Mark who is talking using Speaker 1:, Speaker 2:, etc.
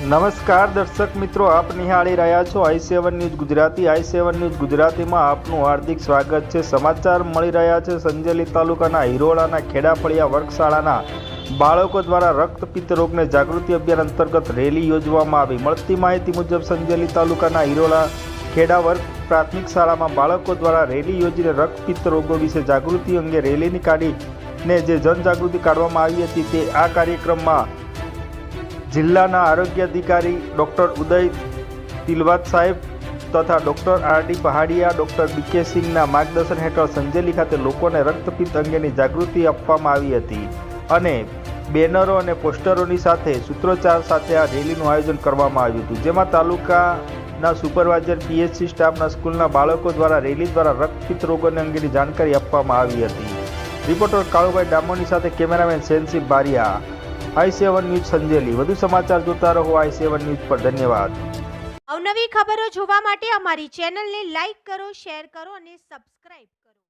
Speaker 1: નમસ્કાર દર્શક મિત્રો, આપ નિહાળી રહ્યા છો I seven news Gujarati. I seven news ગુજરાતીમાં આપનું હાર્દિક સ્વાગત છે. સમાચાર મળી રહ્યા છે સંજેલી તાલુકાના હિરોળાના ખેડાફળિયા વર્ગશાળાના. બાળકો દ્વારા રક્તપિત્ત રોગને જાગૃતિ અભિયાન અંતર્ગત રેલી યોજવામાં આવી. મળતી માહિતી મુજબ સંજેલી તાલુકાના હિરોળા ખેડા વર્ગ પ્રાથમિક શાળામાં બાળકો દ્વારા રેલી યોજીને રક્તપિત્ત રોગો વિશે જાગૃતિ અંગે રેલીની કાઢીને જે જનજાગૃતિ કાઢવામાં આવી હતી તે આ કાર્યક્રમમાં જિલ્લાના આરોગ્ય અધિકારી ડૉક્ટર ઉદય તિલવાત સાહેબ તથા doctor R D Pahadiya, doctor B K સિંહના માર્ગદર્શન હેઠળ સંજેલી ખાતે લોકોને રક્તપિત્ત અંગેની જાગૃતિ આપવામાં આવી હતી અને બેનરો અને પોસ્ટરોની સાથે સૂત્રોચ્ચાર સાથે આ રેલીનું આયોજન કરવામાં આવ્યું હતું, જેમાં તાલુકાના સુપરવાઇઝર, પીએચસી સ્ટાફના સ્કૂલના બાળકો દ્વારા રેલી દ્વારા રક્તપિત્ત રોગોને અંગેની જાણકારી આપવામાં આવી હતી. રિપોર્ટર કાળુભાઈ ડામોની સાથે cameraman Sensi Bariya. I seven news Sanjeli. વધુ સમાચાર જોતા રહો આઈ સેવન ન્યૂઝ પર. ધન્યવાદ.
Speaker 2: અવનવી ખબરો જોવા માટે અમારી ચેનલને લાઈક કરો, શેર કરો અને સબસ્ક્રાઇબ